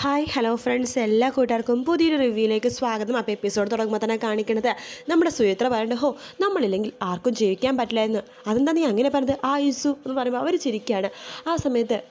Hi hello friends എല്ലാ കൂട്ടുകാർക്കും പുതിയൊരു റിവ്യൂയിലേക്ക് സ്വാഗതം. അപ്പോൾ എപ്പിസോഡ് തുടങ്ങുമ്പോൾ തന്നെ കാണിക്കുന്നത് നമ്മുടെ സുയത്ര പറയുന്നത് ഹോ നമ്മളില്ലെങ്കിൽ ആർക്കും ജീവിക്കാൻ പറ്റില്ല എന്ന്. അതെന്താ നീ അങ്ങനെ പറഞ്ഞത്? ആ യുസു എന്ന് പറയുമ്പോൾ അവർ ചിരിക്കുകയാണ് ആ സമയത്ത്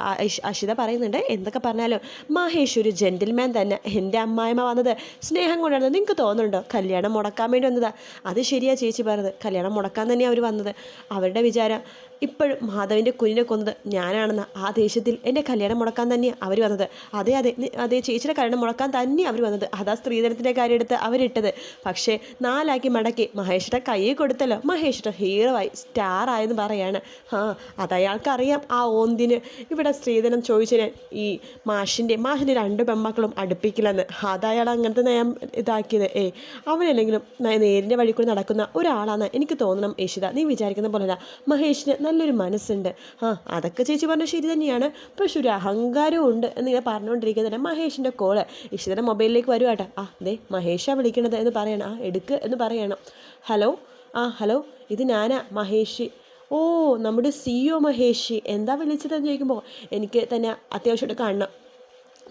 അഷിത പറയുന്നുണ്ട് എന്തൊക്കെ പറഞ്ഞാലും മഹേഷ് ഒരു ജെന്റിൽമാൻ തന്നെ. എന്റെ അമ്മായിമ്മ വന്നത് സ്നേഹം കൊണ്ടാണ് നിങ്ങൾക്ക് തോന്നുന്നുണ്ടോ? കല്യാണം മുടക്കാൻ വേണ്ടി വന്നതാ. അത് ശരിയാ ചേച്ചി പറഞ്ഞത്. കല്യാണം മുടക്കാൻ തന്നെയാണ് അവർ വന്നത്. അവരുടെ വിചാരം ഇപ്പോഴും മാധവിന്റെ കുഞ്ഞിനെ കൊന്നത് ഞാനാണെന്ന് ആ ദേഷ്യത്തിൽ എന്റെ കല്യാണം മുടക്കാൻ തന്നെയാണ് അവർ വന്നത്. അതെ അതെ അതെ ചേച്ചിയുടെ കല്യാണം മുടക്കാൻ തന്നെയാണ് അവർ വന്നത്. അതാ സ്ത്രീധനത്തിന്റെ കാര്യം എടുത്ത് അവരിട്ടത്. പക്ഷേ നാലാക്കി മടക്കി മഹേഷിന്റെ കയ്യിൽ കൊടുത്തല്ലോ. മഹേഷിന്റെ ഹീറോ ആയി സ്റ്റാർ ആയെന്ന് പറയാണ്. ആ അതയാൾക്കറിയാം ആ ഓന്തിന്. ഇവിടെ സ്ത്രീധനം ചോദിച്ചതിന് ഈ മാഷിന്റെ മാഷിന്റെ രണ്ട് പെമ്മക്കളും അടുപ്പിക്കില്ലെന്ന്. അതയാൾ അങ്ങനത്തെ നയം ഇതാക്കിയത്. ഏ അവനല്ലെങ്കിലും നേരിന്റെ വഴി കൂടി നടക്കുന്ന ഒരാളാണ് എനിക്ക് തോന്നണം യേശിത നീ വിചാരിക്കുന്ന പോലെയല്ല. മഹേഷിന് നല്ലൊരു മനസ്സുണ്ട്. ആ അതൊക്കെ ചേച്ചി പറഞ്ഞ ശരി തന്നെയാണ്. പക്ഷെ ഒരു അഹങ്കാരവും ഉണ്ട് എന്നിങ്ങനെ പറഞ്ഞുകൊണ്ടിരിക്കുന്നുണ്ട് മഹേഷിന്റെ കോൾ. ഇഷിതയുടെ മൊബൈലിലേക്ക് വരുവാട്ടെ. ആ ദേ മഹേഷാ വിളിക്കണത് എന്ന് പറയണം. ആ എടുക്ക് എന്ന് പറയണം. ഹലോ? ആ ഹലോ? ഇത് ഞാനാ മഹേഷ്. ഓ നമ്മുടെ സി ഒ മഹേഷ്. എന്താ വിളിച്ചതെന്ന് ചോദിക്കുമ്പോൾ എനിക്ക് തന്നെ അത്യാവശ്യമായിട്ട് കാണണം.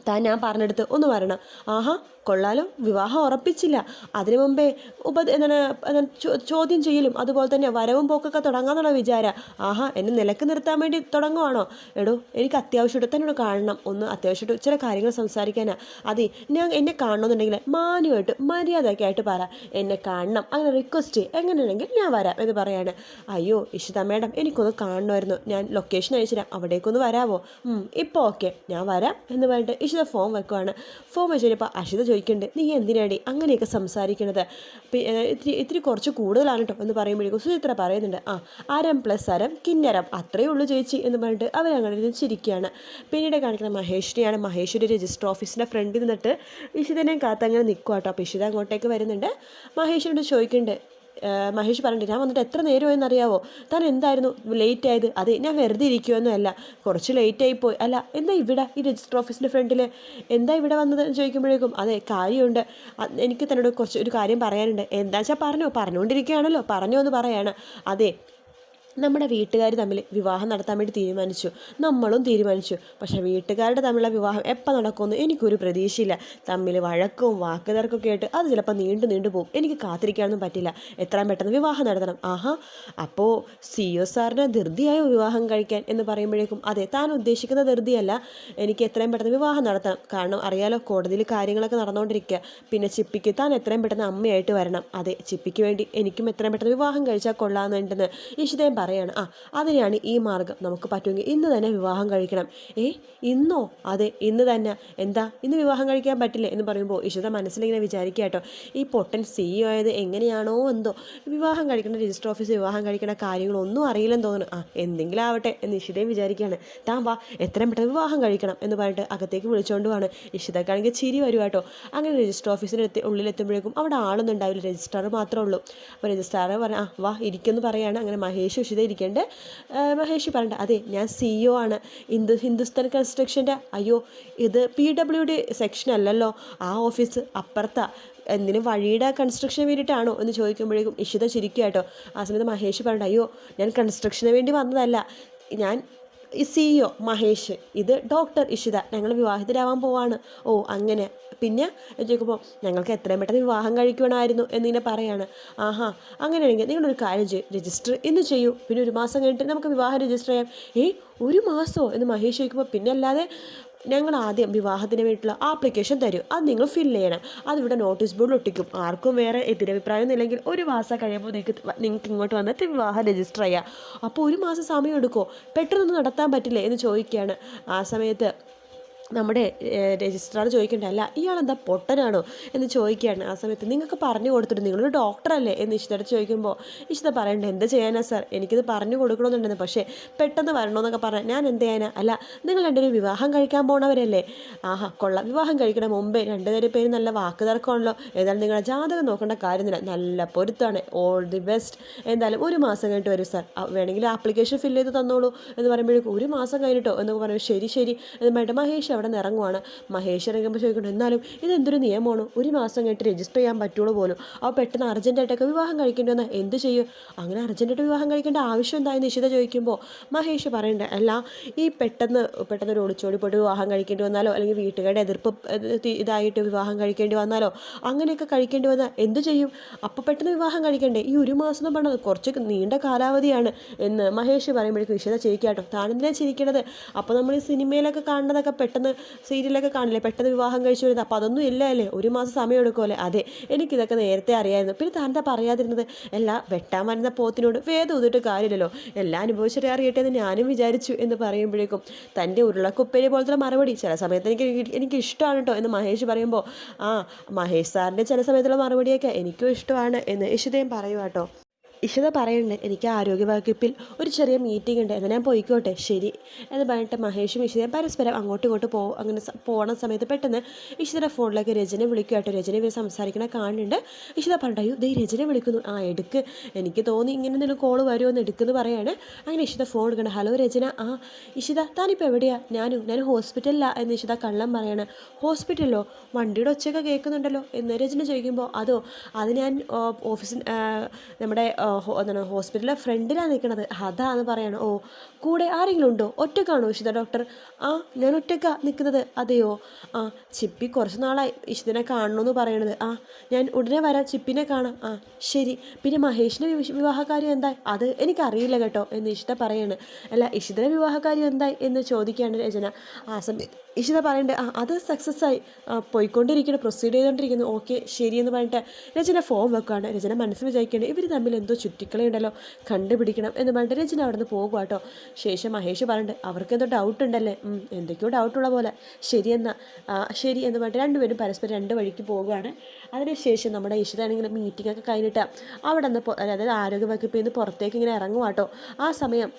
താൻ ഞാൻ പറഞ്ഞെടുത്ത് ഒന്ന് വരണം. ആഹാ കൊള്ളാലോ. വിവാഹം ഉറപ്പിച്ചില്ല. അതിനു മുമ്പേ ഉപ എന്താണ് ചോദ്യം ചെയ്യലും. അതുപോലെ തന്നെ വരവും പോക്കൊക്കെ തുടങ്ങാന്നുള്ള വിചാരം. ആഹാ എന്നെ നിലയ്ക്ക് നിർത്താൻ വേണ്ടി തുടങ്ങുവാണോ? എടോ എനിക്ക് അത്യാവശ്യമായിട്ട് തന്നോട് കാണണം. ഒന്ന് അത്യാവശ്യമായിട്ട് ചില കാര്യങ്ങൾ സംസാരിക്കാനാ. അതെ ഞാൻ എന്നെ കാണണമെന്നുണ്ടെങ്കിൽ മാന്യമായിട്ട് മര്യാദയൊക്കെ ആയിട്ട് പറ. എന്നെ കാണണം. അങ്ങനെ റിക്വസ്റ്റ് എങ്ങനെയാണെങ്കിൽ ഞാൻ വരാം എന്ന് പറയാണ്. അയ്യോ ഇഷിത മേഡം എനിക്കൊന്ന് കാണണമായിരുന്നു. ഞാൻ ലൊക്കേഷൻ അയച്ചുതരാം. അവിടേക്കൊന്ന് വരാമോ ഇപ്പോൾ ഓക്കെ ഞാൻ വരാം എന്ന് പറഞ്ഞിട്ട് ഇഷിത ഫോം വെക്കുവാണ്. ഫോം വെച്ച് കഴിഞ്ഞപ്പോൾ അഷിത ചോദിക്കുന്നുണ്ട് നീ എന്തിനാടി അങ്ങനെയൊക്കെ സംസാരിക്കണത്? ഇത്തിരി ഇത്തിരി കുറച്ച് കൂടുതലാണ് കേട്ടോ എന്ന് പറയുമ്പോഴേക്കും സുചിത്ര പറയുന്നുണ്ട് ആ അരം പ്ലസ് അരം കിന്നരം അത്രയേ ഉള്ളൂ ചേച്ചി എന്ന് പറഞ്ഞിട്ട് അവരങ്ങനെ ഇരുന്ന് ചിരിക്കുകയാണ് പിന്നീട് കാണിക്കുന്ന മഹേഷിനെയാണ് മഹേശ്വരി രജിസ്റ്റർ ഓഫീസിന്റെ ഫ്രണ്ടിൽ നിന്നിട്ട് ഇഷിതനെയും കാത്തങ്ങനെ നിൽക്കുക കേട്ടോ അപ്പോൾ ഇഷിത അങ്ങോട്ടേക്ക് വരുന്നുണ്ട്. മഹേഷിനോട് ചോദിക്കുന്നുണ്ട് മഹേഷ് പറഞ്ഞിട്ട് ഞാൻ വന്നിട്ട് എത്ര നേരമായെന്ന് അറിയാവോ താൻ എന്തായിരുന്നു? ലേറ്റ് ആയത്. അതെ ഞാൻ വെറുതെ ഇരിക്കുമെന്നും അല്ല. കുറച്ച് ലേറ്റ് പോയി. അല്ല എന്താ ഇവിടെ ഈ രജിസ്റ്റർ ഓഫീസിന്റെ ഫ്രണ്ടിൽ എന്താ ഇവിടെ വന്നതെന്ന് ചോദിക്കുമ്പോഴേക്കും അതെ കാര്യമുണ്ട്. എനിക്ക് തന്നോട് കുറച്ച് ഒരു കാര്യം പറയാനുണ്ട്. എന്താ വെച്ചാൽ പറഞ്ഞോ. പറഞ്ഞുകൊണ്ടിരിക്കുകയാണല്ലോ. പറഞ്ഞോ എന്ന് പറയാണ്. അതെ നമ്മുടെ വീട്ടുകാർ തമ്മിൽ വിവാഹം നടത്താൻ വേണ്ടി തീരുമാനിച്ചു. നമ്മളും തീരുമാനിച്ചു. പക്ഷേ വീട്ടുകാരുടെ തമ്മിലുള്ള വിവാഹം എപ്പോൾ നടക്കുമെന്ന് എനിക്കൊരു പ്രതീക്ഷയില്ല. തമ്മിൽ വഴക്കവും വാക്കുതർക്കൊക്കെ ആയിട്ട് അത് ചിലപ്പോൾ നീണ്ടു നീണ്ടു പോകും. എനിക്ക് കാത്തിരിക്കാനൊന്നും പറ്റില്ല. എത്രയും പെട്ടെന്ന് വിവാഹം നടത്തണം. ആഹാ അപ്പോൾ സി ഒ സാറിന് ധൃതിയായ വിവാഹം കഴിക്കാൻ എന്ന് പറയുമ്പോഴേക്കും അതെ താൻ ഉദ്ദേശിക്കുന്ന ധൃതിയല്ല. എനിക്ക് എത്രയും പെട്ടെന്ന് വിവാഹം നടത്തണം കാരണം അറിയാലോ കോടതിയിൽ കാര്യങ്ങളൊക്കെ നടന്നുകൊണ്ടിരിക്കുക പിന്നെ ചിപ്പിക്ക് താൻ എത്രയും പെട്ടെന്ന് അമ്മയായിട്ട് വരണം. അതെ ചിപ്പിക്ക് വേണ്ടി എനിക്കും എത്രയും പെട്ടെന്ന് വിവാഹം കഴിച്ചാൽ കൊള്ളാമെന്നുണ്ടെന്ന് ഇഷിതയും പറയാണ് ആ അതിനെയാണ് ഈ മാർഗം നമുക്ക് പറ്റുമെങ്കിൽ ഇന്ന് തന്നെ വിവാഹം കഴിക്കണം. ഏ ഇന്നോ? അതെ ഇന്ന് തന്നെ. എന്താ? ഇന്ന് വിവാഹം കഴിക്കാൻ പറ്റില്ല? എന്ന് പറയുമ്പോൾ ഇഷിത മനസ്സിലിങ്ങനെ വിചാരിക്കുക കേട്ടോ. ഈ പൊട്ടൻ സി ആയത് എങ്ങനെയാണോ എന്തോ? വിവാഹം കഴിക്കുന്ന രജിസ്റ്റർ ഓഫീസ് വിവാഹം കഴിക്കുന്ന കാര്യങ്ങളൊന്നും അറിയില്ലെന്ന് തോന്നുന്നു. ആ എന്തെങ്കിലും ആവട്ടെ എന്ന് ഇഷിതയും വിചാരിക്കുകയാണ്. താൻ വാ എത്രയും പെട്ടെന്ന് വിവാഹം കഴിക്കണം എന്ന് പറഞ്ഞിട്ട് അകത്തേക്ക് വിളിച്ചുകൊണ്ട് പോവാണ്. ഇഷിതക്കാണെങ്കിൽ ചിരി വരും കേട്ടോ. അങ്ങനെ രജിസ്റ്റർ ഓഫീസിനെത്തി ഉള്ളിലെത്തുമ്പോഴേക്കും അവിടെ ആളൊന്നും ഉണ്ടാവില്ല. രജിസ്ട്രാർ മാത്രമേ ഉള്ളൂ. അപ്പോൾ രജിസ്റ്റർ പറഞ്ഞ ആ വാ ഇരിക്കുമെന്ന് പറയാണ്. അങ്ങനെ മഹേഷ് ഉഷിത ഇരിക്കേണ്ട മഹേഷ് പറഞ്ഞിട്ട് അതെ ഞാൻ സിഇഒ ഒ ആണ്. ഹിന്ദു ഹിന്ദുസ്ഥാൻ കൺസ്ട്രക്ഷന്റെ അയ്യോ ഇത് പി ഡബ്ല്യു ഡി സെക്ഷൻ അല്ലല്ലോ. ആ ഓഫീസ് അപ്പുറത്താ. എന്തിനും വഴിയുടെ കൺസ്ട്രക്ഷന് വേണ്ടിയിട്ടാണോ? എന്ന് ചോദിക്കുമ്പോഴേക്കും ഇഷിത ചിരിക്കുക കേട്ടോ ആ സമയത്ത് മഹേഷ് പറയണ്ട അയ്യോ ഞാൻ കൺസ്ട്രക്ഷന് വേണ്ടി വന്നതല്ല. ഞാൻ സിഇഒ മഹേഷ് ഇത് ഡോക്ടർ ഇഷിത ഞങ്ങൾ വിവാഹിതരാവാൻ പോവാണ്. ഓ അങ്ങനെ. പിന്നെ ചോദിക്കുമ്പോൾ ഞങ്ങൾക്ക് എത്രയും പെട്ടെന്ന് വിവാഹം കഴിക്കണമായിരുന്നു എന്നിങ്ങനെ പറയാണ്. ആഹാ അങ്ങനെയാണെങ്കിൽ നിങ്ങളൊരു കാര്യം ചെയ്യും രജിസ്റ്റർ ഇന്ന് ചെയ്യൂ. പിന്നെ ഒരു മാസം കഴിഞ്ഞിട്ട് നമുക്ക് വിവാഹം രജിസ്റ്റർ ചെയ്യാം. ഏയ് ഒരു മാസമോ? എന്ന് മഹേഷ് ചോദിക്കുമ്പോൾ പിന്നെ അല്ലാതെ ഞങ്ങൾ ആദ്യം വിവാഹത്തിന് വേണ്ടിയിട്ടുള്ള ആപ്ലിക്കേഷൻ തരും. അത് നിങ്ങൾ ഫില്ല് ചെയ്യണം. അതിവിടെ നോട്ടീസ് ബോർഡിൽ ഒട്ടിക്കും. ആർക്കും വേറെ എതിരഭിപ്രായം ഇല്ലെങ്കിൽ ഒരു മാസം കഴിയുമ്പോൾ നിങ്ങൾക്ക് നിങ്ങൾക്ക് ഇങ്ങോട്ട് വന്നിട്ട് വിവാഹം രജിസ്റ്റർ ചെയ്യാം. അപ്പോൾ ഒരു മാസം സമയം എടുക്കുമോ പെട്ടെന്നൊന്നും നടത്താൻ പറ്റില്ലേ എന്ന് ചോദിക്കുകയാണ്. ആ സമയത്ത് നമ്മുടെ രജിസ്ട്രാർ ചോദിക്കേണ്ട അല്ല ഇയാളെന്താ പൊട്ടനാണോ എന്ന് ചോദിക്കുകയാണ് ആ സമയത്ത്. നിങ്ങൾക്ക് പറഞ്ഞു കൊടുത്തിട്ട് നിങ്ങളൊരു ഡോക്ടറല്ലേ എന്ന് ഇഷിതടുത്ത് ചോദിക്കുമ്പോൾ ഇഷിത പറയണ്ട എന്ത് ചെയ്യാനാ സാർ? എനിക്കിത് പറഞ്ഞു കൊടുക്കണമെന്നുണ്ടെന്ന്. പക്ഷേ പെട്ടെന്ന് വരണമെന്നൊക്കെ പറഞ്ഞാൽ ഞാൻ എന്ത് ചെയ്യാനാ? അല്ല നിങ്ങൾ രണ്ടുപേരും വിവാഹം കഴിക്കാൻ പോണവരല്ലേ? ആഹാ കൊള്ളാം. വിവാഹം കഴിക്കണ മുമ്പേ രണ്ടുപേരും പേര് നല്ല വാക്ക് തർക്കമാണല്ലോ ഏതായാലും നിങ്ങളുടെ ജാതകം നോക്കേണ്ട കാര്യമില്ല. നല്ല പൊരുത്താണ് ഓൾ ദി ബെസ്റ്റ് എന്തായാലും ഒരു മാസം കഴിഞ്ഞിട്ട് വരും സാർ. വേണമെങ്കിൽ ആപ്ലിക്കേഷൻ ഫില്ല് ചെയ്ത് തന്നോളൂ. എന്ന് പറയുമ്പോഴേക്കും ഒരു മാസം കഴിഞ്ഞിട്ടോ? എന്നൊക്കെ പറയുമ്പോൾ ശരി ശരി. എന്ന് പറഞ്ഞിട്ട് മഹേഷ് അവിടെ നിന്ന് ഇറങ്ങുവാണ്. മഹേഷ് ഇറങ്ങുമ്പോൾ ചോദിക്കുന്നു എന്നാലും ഇതെന്തൊരു നിയമമാണ്? ഒരു മാസം കഴിഞ്ഞിട്ട് രജിസ്റ്റർ ചെയ്യാൻ പറ്റുള്ളൂ പോലും. അപ്പോൾ പെട്ടെന്ന് അർജന്റായിട്ടൊക്കെ വിവാഹം കഴിക്കേണ്ടി എന്ത് ചെയ്യും? അങ്ങനെ അർജന്റായിട്ട് വിവാഹം കഴിക്കേണ്ട ആവശ്യം എന്തായി? നിഷിത ചോദിക്കുമ്പോൾ മഹേഷ് പറയണ്ടേ അല്ല ഈ പെട്ടെന്ന് പെട്ടെന്ന് ഒരു ഒളിച്ചോടി പോയിട്ട് വിവാഹം കഴിക്കേണ്ടി വന്നാലോ? അല്ലെങ്കിൽ വീട്ടുകാരുടെ എതിർപ്പ് ഇതായിട്ട് വിവാഹം കഴിക്കേണ്ടി വന്നാലോ? അങ്ങനെയൊക്കെ കഴിക്കേണ്ടി വന്നാൽ എന്ത് ചെയ്യും? അപ്പോൾ പെട്ടെന്ന് വിവാഹം കഴിക്കണ്ടേ? ഈ ഒരു മാസം എന്ന് പറഞ്ഞത് കുറച്ച് നീണ്ട കാലാവധിയാണ്. എന്ന് മഹേഷ് പറയുമ്പോഴേക്കും നിഷിത ചിരിക്കാട്ടോ. താനെന്തിനാണ് ചിരിക്കണത്? അപ്പോൾ നമ്മൾ ഈ സിനിമയിലൊക്കെ കാണുന്നതൊക്കെ പെട്ടെന്ന് സീരിയലൊക്കെ കാണില്ലേ? പെട്ടെന്ന് വിവാഹം കഴിച്ചു വരുന്നത്. അപ്പോൾ അതൊന്നും ഇല്ല അല്ലേ ഒരു മാസം സമയം എടുക്കുമല്ലേ അതെ എനിക്കിതൊക്കെ നേരത്തെ അറിയായിരുന്നു. പിന്നെ താൻ എന്താ പറയാതിരുന്നത്? എല്ലാ വെട്ടാൻ വരുന്ന പോത്തിനോട് വേദം ഊതിട്ട് കാര്യമില്ലല്ലോ. എല്ലാം അനുഭവിച്ചിട്ട് അറിയട്ടെ എന്ന് ഞാനും വിചാരിച്ചു എന്ന് പറയുമ്പോഴേക്കും തന്റെ ഉരുളക്കുപ്പേരി പോലത്തെ മറുപടി ചില സമയത്ത് എനിക്ക് എനിക്ക് ഇഷ്ടമാണ് കേട്ടോ എന്ന് മഹേഷ് പറയുമ്പോൾ ആ മഹേഷ് സാറിന്റെ ചില സമയത്തുള്ള മറുപടിയൊക്കെ എനിക്കും ഇഷ്ടമാണ് എന്ന് ഇഷിതയും പറയുക കേട്ടോ ഇഷിത പറയുന്നുണ്ട് എനിക്ക് ആരോഗ്യ വകുപ്പിൽ ഒരു ചെറിയ മീറ്റിംഗ് ഉണ്ട്. എന്നാൽ ഞാൻ പോയിക്കോട്ടെ? ശരി. എന്ന് പറഞ്ഞിട്ട് മഹേഷും ഇഷിതയും പരസ്പരം അങ്ങോട്ടും ഇങ്ങോട്ടും പോ അങ്ങനെ പോണ സമയത്ത് പെട്ടെന്ന് ഇഷിതയുടെ ഫോണിലേക്ക് രചന വിളിക്കുമായിട്ട് രചന ഇവർ സംസാരിക്കണ കാണുന്നുണ്ട്. ഇഷിത പറഞ്ഞു അയ്യോ ദേ രചന വിളിക്കുന്നു. ആ എടുക്ക്. എനിക്ക് തോന്നി ഇങ്ങനെ എന്തെങ്കിലും കോൾ വരുമെന്ന് എടുക്കുന്നു പറയാണ്. അങ്ങനെ ഇഷിത ഫോൺ എടുക്കണം ഹലോ രചന ആ ഇഷിത താനിപ്പോൾ എവിടെയാ? ഞാനും ഞാൻ ഹോസ്പിറ്റലിലാണ് എന്ന് ഇഷിത കള്ളം പറയാണ്. ഹോസ്പിറ്റലിലോ വണ്ടിയുടെ ഒച്ചയൊക്കെ കേൾക്കുന്നുണ്ടല്ലോ. എന്ന് രചന ചോദിക്കുമ്പോൾ അതോ അത് ഞാൻ ഓഫീസിൽ നമ്മുടെ എന്താണ് ഹോസ്പിറ്റലിലെ ഫ്രണ്ടിലാണ് നിൽക്കണത് അതാന്ന് പറയണം. ഓ കൂടെ ആരെങ്കിലും ഉണ്ടോ? ഒറ്റക്കാണോ ഇഷിത ഡോക്ടർ? ആ ഞാൻ ഒറ്റക്കാ നിൽക്കുന്നത് അതെയോ? ആ ചിപ്പി കുറച്ച് നാളായി ഇഷിതനെ കാണണമെന്ന് പറയണത്. ആ ഞാൻ ഉടനെ വരാം. ചിപ്പിനെ കാണാം. ആ ശരി. പിന്നെ മഹേഷിന്റെ വിവ- വിവാഹകാര്യം എന്തായി? അത് എനിക്കറിയില്ല കേട്ടോ എന്ന് ഇഷിത പറയാണ്. അല്ല ഇഷിതയുടെ വിവാഹകാര്യം എന്തായി എന്ന് ചോദിക്കുകയാണ് രചന. ആ സമയത്ത് ഇഷിത പറയുന്നുണ്ട് ആ അത് സക്സസ് ആയി. പോയിക്കൊണ്ടിരിക്കുന്നു പ്രൊസീഡ് ചെയ്തുകൊണ്ടിരിക്കുന്നു ഓക്കെ ശരിയെന്ന് പറഞ്ഞിട്ട് രചന ഫോം വെക്കുകയാണ് രചന മനസ്സിൽ വിചാരിക്കുകയാണ് ഇവർ തമ്മിൽ എന്തോ ചുറ്റിക്കളയുണ്ടല്ലോ കണ്ടുപിടിക്കണം എന്ന് പറഞ്ഞിട്ട് രചന അവിടെ നിന്ന് പോകുക കേട്ടോ ശേഷം മഹേഷ് പറഞ്ഞിട്ട് അവർക്ക് എന്തോ ഡൗട്ട് ഉണ്ടല്ലേ? എന്തൊക്കെയോ ഡൗട്ട് ഉള്ള പോലെ. ശരിയെന്നാ ശരി എന്ന് പറഞ്ഞിട്ട് രണ്ടുപേരും പരസ്പരം രണ്ട് വഴിക്ക് പോവുകയാണ് അതിനുശേഷം നമ്മുടെ ഇഷിതാണെങ്കിൽ മീറ്റിംഗ് ഒക്കെ കഴിഞ്ഞിട്ട് അവിടെ നിന്ന് അതായത് ആരോഗ്യ വകുപ്പിൽ നിന്ന് പുറത്തേക്ക് ഇങ്ങനെ ഇറങ്ങും കേട്ടോ ആ സമയം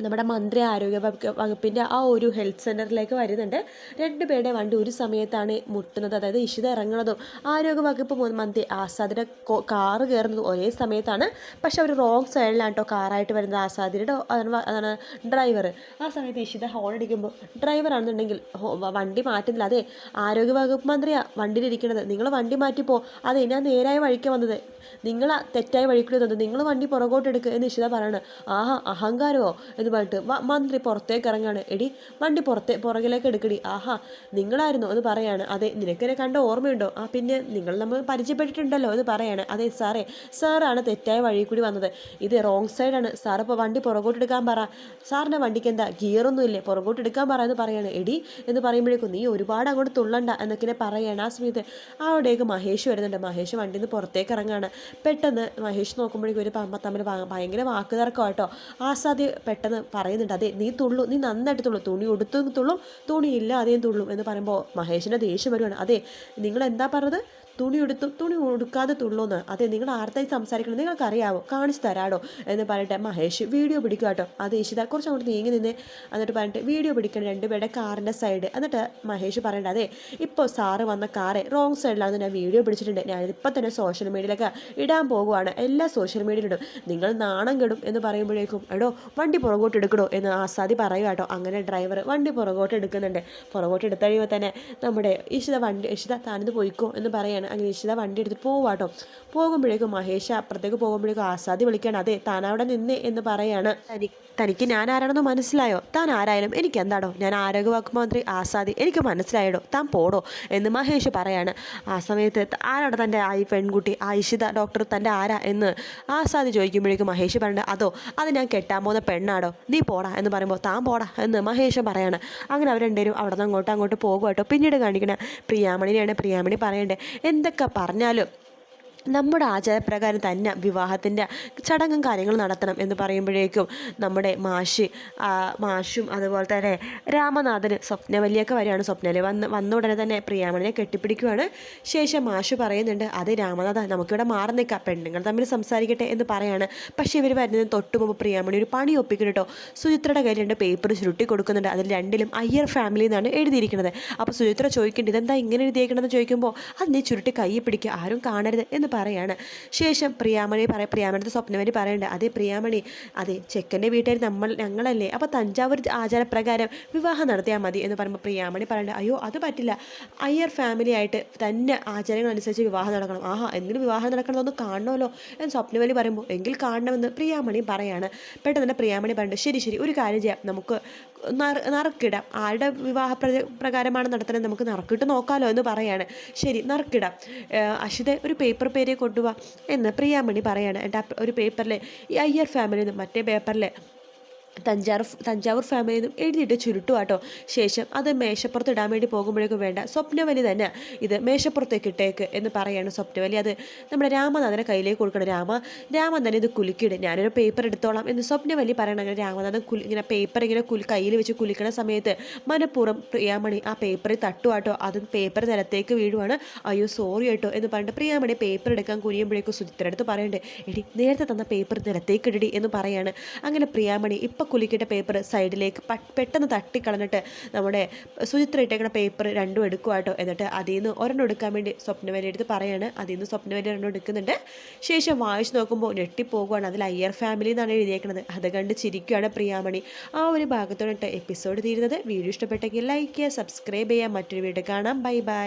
നമ്മുടെ മന്ത്രി ആരോഗ്യ വകുപ്പ് വകുപ്പിന്റെ ആ ഒരു ഹെൽത്ത് സെന്ററിലേക്ക് വരുന്നുണ്ട്. രണ്ട് രണ്ടുപേരുടെ വണ്ടി ഒരു സമയത്താണ് മുട്ടുന്നത്. അതായത് ഇഷിത ഇറങ്ങുന്നതും ആരോഗ്യ വകുപ്പ് മന്ത്രി ആസാദിന്റെ കാറ് കയറുന്നതും ഒരേ സമയത്താണ്. പക്ഷെ അവർ റോങ് സൈഡിലാണ് കേട്ടോ കാറായിട്ട് വരുന്നത്. ആസാദിയുടെ അതാണ് ഡ്രൈവർ ആ സമയത്ത് ഇഷിത ഹോൺ അടിക്കുമ്പോൾ ഡ്രൈവറാണെന്നുണ്ടെങ്കിൽ ഹോ- വണ്ടി മാറ്റുന്നില്ല. അതെ ആരോഗ്യ വകുപ്പ് മന്ത്രിയാണ് വണ്ടിയിലിരിക്കുന്നത് നിങ്ങൾ വണ്ടി മാറ്റിപ്പോ. അതെ ഞാൻ നേരായ വഴിക്ക് വന്നത്? നിങ്ങൾ തെറ്റായ വഴിക്കൂടി തന്നത് നിങ്ങൾ വണ്ടി പുറകോട്ടെടുക്കുക എന്ന് ഇഷിത പറയാണ്. ആഹാ അഹങ്കാരമോ? എന്ന് പറഞ്ഞിട്ട് മന്ത്രി പുറത്തേക്ക് ഇറങ്ങാണ് എടി വണ്ടി പുറത്തെ പുറകിലേക്ക് എടുക്കടി. ആഹാ നിങ്ങളായിരുന്നു എന്ന് പറയാണ്. അതെ നിനക്കെന്നെ കണ്ട ഓർമ്മയുണ്ടോ? ആ പിന്നെ നിങ്ങൾ നമ്മൾ പരിചയപ്പെട്ടിട്ടുണ്ടല്ലോ എന്ന് പറയാണ്. അതെ സാറേ സാറാണ് തെറ്റായ വഴി കൂടി വന്നത്. ഇത് റോങ് സൈഡാണ് സാർ ഇപ്പോൾ വണ്ടി പുറകോട്ട് എടുക്കാൻ പറ. സാറിന്റെ വണ്ടിക്ക് എന്താ ഗിയറൊന്നും ഇല്ലേ? പുറകോട്ട് എടുക്കാൻ പറ എന്ന് പറയാണ്. എടി എന്ന് പറയുമ്പോഴേക്കും നീ ഒരുപാട് അങ്ങോട്ട് തുള്ളണ്ട എന്നൊക്കെ പറയാണ് ആ സമയത്ത്. അവിടേക്ക് മഹേഷ് വരുന്നുണ്ട്. മഹേഷ് വണ്ടിയിൽ നിന്ന് പുറത്തേക്ക് ഇറങ്ങാണ് പെട്ടെന്ന് മഹേഷ് നോക്കുമ്പോഴേക്കും ഒരു തമ്മിൽ ഭയങ്കര വാക്കുതർക്കം കേട്ടോ ആസാദ് പെട്ടെന്ന് പറയുന്നുണ്ട്. അതെ നീ തുള്ളു നീ നന്നായിട്ട് തുള്ളു. തുണി ഉടുത്തും തുള്ളും തുണിയില്ല അതേം തുള്ളും എന്ന് പറയുമ്പോൾ മഹേഷിന്റെ ദേഷ്യം വരുവാണ്. അതെ നിങ്ങൾ എന്താ പറഞ്ഞത്? തുണി ഉടുത്തു തുണി ഉടുക്കാതെ തുള്ളൂന്ന്. അതെ നിങ്ങൾ ആർത്തായി സംസാരിക്കണം നിങ്ങൾക്കറിയാവോ? കാണിച്ചു തരാടോ എന്ന് പറഞ്ഞിട്ട് മഹേഷ് വീഡിയോ പിടിക്കുക കേട്ടോ. അത് ഇഷിത കുറച്ച് അങ്ങോട്ട് നീങ്ങി നിന്ന് എന്നിട്ട് പറഞ്ഞിട്ട് വീഡിയോ പിടിക്കണം രണ്ടുപേരുടെ കാറിന്റെ സൈഡ് എന്നിട്ട് മഹേഷ് പറയണ്ട അതെ ഇപ്പോൾ സാറ് വന്ന കാറ് റോങ് സൈഡിലാണെന്ന് ഞാൻ വീഡിയോ പിടിച്ചിട്ടുണ്ട്. ഞാനിപ്പോൾ തന്നെ സോഷ്യൽ മീഡിയയിലൊക്കെ ഇടാൻ പോകുവാണ് എല്ലാ സോഷ്യൽ മീഡിയയിലിടും നിങ്ങൾ നാണം കെടും എന്ന് പറയുമ്പോഴേക്കും എടോ വണ്ടി പുറകോട്ട് എടുക്കണോ എന്ന് ആസാദി പറയുക കേട്ടോ. അങ്ങനെ ഡ്രൈവർ വണ്ടി പുറകോട്ട് എടുക്കുന്നുണ്ട്. പുറകോട്ട് എടുത്തഴിയുമ്പോൾ തന്നെ നമ്മുടെ ഇഷിത വണ്ടി ഇഷിത താനിത് പോയിക്കോ എന്ന് പറയാണ്. അങ്ങനെ ഇഷിത വണ്ടി എടുത്തിട്ട് പോവാട്ടോ പോകുമ്പോഴേക്കും മഹേഷ് അപ്പുറത്തേക്ക് പോകുമ്പോഴേക്കും ആസാദി വിളിക്കുകയാണ്. അതെ താൻ അവിടെ നിന്നേ എന്ന് പറയാണ്. തനിക്ക് ഞാൻ ആരാണെന്ന് മനസ്സിലായോ? താൻ ആരായാലും എനിക്ക് എന്താടോ? ഞാൻ ആരോഗ്യ വകുപ്പ് മന്ത്രി ആസാദി. എനിക്ക് മനസ്സിലായടോ? താൻ പോടോ? എന്ന് മഹേഷ് പറയാണ്. ആ സമയത്ത് ആരാണ് തന്റെ ആ ഈ പെൺകുട്ടി? ആ ഇഷിത ഡോക്ടർ തന്റെ ആരാ എന്ന് ആസാദി ചോദിക്കുമ്പോഴേക്കും മഹേഷ് പറഞ്ഞു അതോ അത് ഞാൻ കെട്ടാൻ പോകുന്ന പെണ്ണാടോ? നീ പോടാ എന്ന് പറയുമ്പോൾ താൻ പോടാ എന്ന് മഹേഷ് പറയാണ്. അങ്ങനെ അവർ രണ്ടുപേരും അവിടെ നിന്ന് അങ്ങോട്ടും അങ്ങോട്ട് പോകും കേട്ടോ പിന്നീട് കാണിക്കണ പ്രിയാമണിനെയാണ് പ്രിയാമണി പറയണ്ടേ. എന്തൊക്കെ പറഞ്ഞാലും നമ്മുടെ ആചാരപ്രകാരം തന്നെ വിവാഹത്തിന്റെ ചടങ്ങും കാര്യങ്ങളും നടത്തണം എന്ന് പറയുമ്പോഴേക്കും നമ്മുടെ മാഷി മാഷും അതുപോലെ തന്നെ രാമനാഥന് സ്വപ്നവല്ലിയൊക്കെ വരികയാണ്. സ്വപ്നവലി വന്ന് വന്ന ഉടനെ തന്നെ പ്രിയാമണിനെ കെട്ടിപ്പിടിക്കുകയാണ് ശേഷം മാഷ് പറയുന്നുണ്ട് അത് രാമനാഥ നമുക്കിവിടെ മാറി നിൽക്കാം. പെണ്ണുങ്ങൾ തമ്മിൽ സംസാരിക്കട്ടെ എന്ന് പറയാണ്. പക്ഷേ ഇവർ വരുന്നതിന് തൊട്ട് മുമ്പ് പ്രിയാമണി ഒരു പണി ഒപ്പിക്കുന്നു കേട്ടോ. സുചിത്രയുടെ കയ്യിൽ രണ്ട് പേപ്പർ ചുരുട്ടി കൊടുക്കുന്നുണ്ട്. അതിൽ രണ്ടിലും അയ്യർ ഫാമിലി എന്നാണ് എഴുതിയിരിക്കുന്നത്. അപ്പോൾ സുചിത്ര ചോദിക്കേണ്ടത് ഇതെന്താ ഇങ്ങനെ എഴുതിയേക്കണമെന്ന് ചോദിക്കുമ്പോൾ അത് നീ ചുരുട്ടി കൈ പിടിക്കുക ആരും കാണരുത് എന്ന് പറയാണ്. ശേഷം പ്രിയാമണി പറ പ്രിയാമണത്തെ സ്വപ്നവലി പറയണ്ട. അതെ പ്രിയാമണി അതെ ചെക്കന്റെ വീട്ടുകാർ നമ്മൾ ഞങ്ങളല്ലേ. അപ്പോൾ തഞ്ചാവൂർ ആചാരപ്രകാരം വിവാഹം നടത്തിയാൽ മതി എന്ന് പറയുമ്പോൾ പ്രിയാമണി പറയണ്ട. അയ്യോ അത് പറ്റില്ല. അയ്യർ ഫാമിലി ആയിട്ട് തന്നെ ആചാരങ്ങൾ അനുസരിച്ച് വിവാഹം നടക്കണം. ആഹാ എന്തിനും വിവാഹം നടക്കണമെന്നൊന്ന് കാണണമല്ലോ എന്ന് സ്വപ്നവലി പറയുമ്പോൾ എങ്കിൽ കാണണമെന്ന് പ്രിയാമണി പറയാണ്. പെട്ടെന്ന് തന്നെ പ്രിയാമണി പറയുന്നുണ്ട് ശരി ശരി ഒരു കാര്യം ചെയ്യാം. നമുക്ക് നറ നറുക്കിടാം. ആരുടെ വിവാഹ പ്രകാരമാണ് നടത്തുന്നത്? നമുക്ക് നറുക്കിട്ട് നോക്കാമല്ലോ എന്ന് പറയാണ്. ശരി നറുക്കിടാം. അശിത ഒരു പേപ്പർ പേരെ കൊണ്ടുപോവാ എന്ന് പ്രിയാമണി പറയാണ്. എന്റെ ഒരു പേപ്പറിൽ ഈ അയ്യർ ഫാമിലിയിൽ മറ്റേ പേപ്പറിൽ തഞ്ചാവൂർ തഞ്ചാവൂർ ഫാമിലിയിൽ നിന്നും എഴുതിയിട്ട് ചുരുട്ടുവാട്ടോ ശേഷം അത് മേശപ്പുറത്ത് ഇടാൻ വേണ്ടി പോകുമ്പോഴേക്കും വേണ്ട സ്വപ്നവലി തന്നെ ഇത് മേശപ്പുറത്തേക്ക് ഇട്ടേക്ക് എന്ന് പറയാണ് സ്വപ്നവലി. അത് നമ്മുടെ രാമനാഥനെ കയ്യിലേക്ക് കൊടുക്കണം. രാമ രാമൻ തന്നെ ഇത് കുലുക്കിയിട്. ഞാനൊരു പേപ്പർ എടുത്തോളാം എന്ന് സ്വപ്നവലി പറയണം. അങ്ങനെ രാമനാഥൻ കുലി ഇങ്ങനെ പേപ്പർ ഇങ്ങനെ കുലി കയ്യിൽ വെച്ച് കുലിക്കണ സമയത്ത് മനഃപൂർവം പ്രിയാമണി ആ പേപ്പറിൽ തട്ടുവാട്ടോ അത് പേപ്പർ നിലത്തേക്ക് വീഴുവാണ്. അയ്യോ സോറി കേട്ടോ എന്ന് പറഞ്ഞിട്ട് പ്രിയാമണി പേപ്പർ എടുക്കാൻ കുനിയുമ്പോഴേക്കും സുചിത്രടുത്ത് പറയണ്ടേ എടി നേരത്തെ തന്ന പേപ്പർ നിലത്തേക്ക് ഇടടി എന്ന് പറയാണ്. അങ്ങനെ പ്രിയാമണി ഇപ്പം കുലുക്കിയിട്ട പേപ്പർ സൈഡിലേക്ക് പെട്ടെന്ന് തട്ടിക്കളഞ്ഞിട്ട് നമ്മുടെ സുചിത്ര ഇട്ടേക്കണ പേപ്പർ രണ്ടും എടുക്കുവാട്ടോ എന്നിട്ട് അതിൽ നിന്ന് ഒരെണ്ണം എടുക്കാൻ വേണ്ടി സ്വപ്നവലി എടുത്ത് പറയാണ്. അതിൽ നിന്ന് സ്വപ്നവലി ഒരെണ്ണം എടുക്കുന്നുണ്ട്. ശേഷം വായിച്ചു നോക്കുമ്പോൾ ഞെട്ടിപ്പോകുവാണ്. അതിൽ അയ്യർ ഫാമിലി എന്നാണ് എഴുതിയേക്കുന്നത് അത് കണ്ട് ചിരിക്കുകയാണ് പ്രിയാമണി. ആ ഒരു ഭാഗത്തോടെ എപ്പിസോഡ് തീരുന്നത്. വീഡിയോ ഇഷ്ടപ്പെട്ടെങ്കിൽ ലൈക്ക് ചെയ്യുക സബ്സ്ക്രൈബ് ചെയ്യുക. മറ്റൊരു വീഡിയോ കാണാം. Bye bye